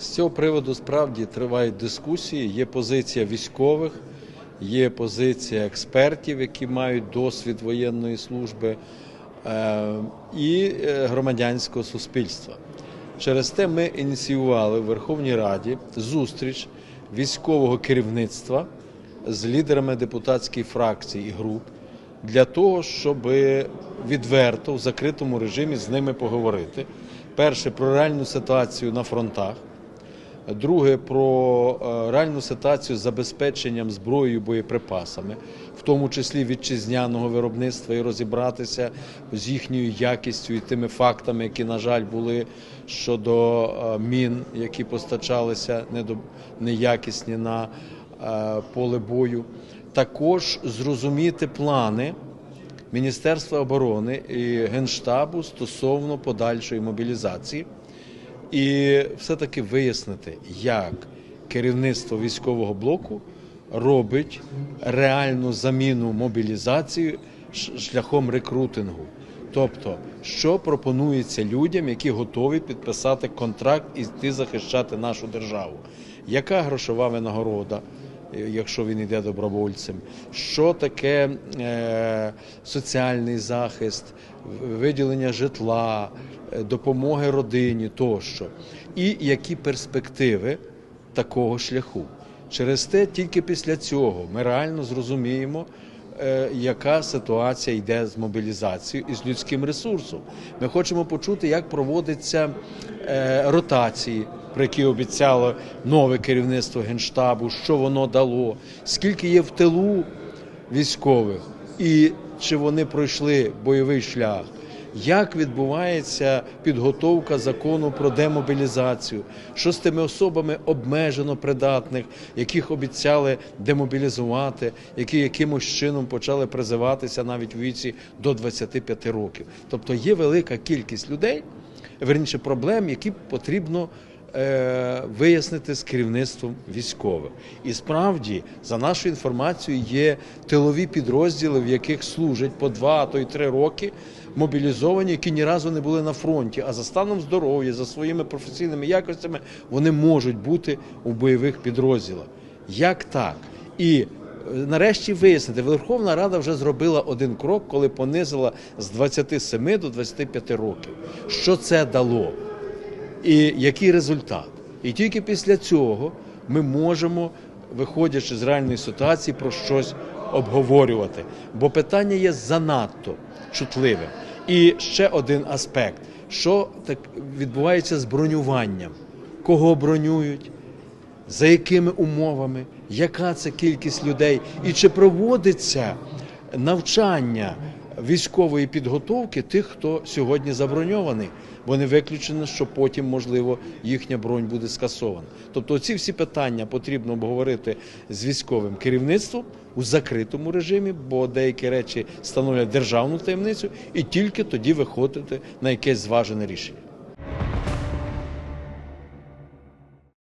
З цього приводу справді тривають дискусії. Є позиція військових, є позиція експертів, які мають досвід воєнної служби, е, і е, громадянського суспільства. Через те ми ініціювали в Верховній Раді зустріч військового керівництва з лідерами депутатських фракцій і груп для того, щоб відверто в закритому режимі з ними поговорити. Перше про реальну ситуацію на фронтах. Друге про е, реальну ситуацію з забезпеченням зброєю боєприпасами, в тому числі вітчизняного виробництва, і розібратися з їхньою якістю і тими фактами, які, на жаль, були щодо е, мін, які постачалися неякісні на е, поле бою. Також зрозуміти плани Міністерства оборони і Генштабу стосовно подальшої мобілізації і все-таки вияснити, як керівництво військового блоку робить реальну заміну мобілізації шляхом рекрутингу. Тобто, що пропонується людям, які готові підписати контракт і йти захищати нашу державу? Яка грошова винагорода? Якщо він йде добровольцем, що таке е, соціальний захист, виділення житла, е, допомоги родині тощо, і які перспективи такого шляху. Через те, тільки після цього ми реально зрозуміємо, яка ситуація йде з мобілізацією і з людським ресурсом. Ми хочемо почути, як проводяться е, ротації, про які обіцяло нове керівництво генштабу, що воно дало, скільки є в тилу військових, і чи вони пройшли бойовий шлях. Як відбувається підготовка закону про демобілізацію? Що з тими особами обмежено придатних, яких обіцяли демобілізувати, які якимось чином почали призиватися навіть у віці до 25 років? Тобто є велика кількість людей, верніше проблем, які потрібно вияснити з керівництвом військових. І справді, за нашою інформацією, є тилові підрозділи, в яких служать по два, а то й три роки мобілізовані, які ні разу не були на фронті. А за станом здоров'я, за своїми професійними якостями, вони можуть бути у бойових підрозділах. Як так? І е, нарешті вияснити, Верховна Рада вже зробила один крок, коли понизила з 27 до 25 років. Що це дало? І який результат. І тільки після цього ми можемо, виходячи з реальної ситуації, про щось обговорювати. Бо питання є занадто чутливим. І ще один аспект: що так відбувається з бронюванням, кого бронюють, за якими умовами, яка це кількість людей, і чи проводиться навчання військової підготовки тих, хто сьогодні заброньований, бо не виключено, що потім, можливо, їхня бронь буде скасована. Тобто, ці всі питання потрібно обговорити з військовим керівництвом у закритому режимі, бо деякі речі становлять державну таємницю, і тільки тоді виходити на якесь зважене рішення.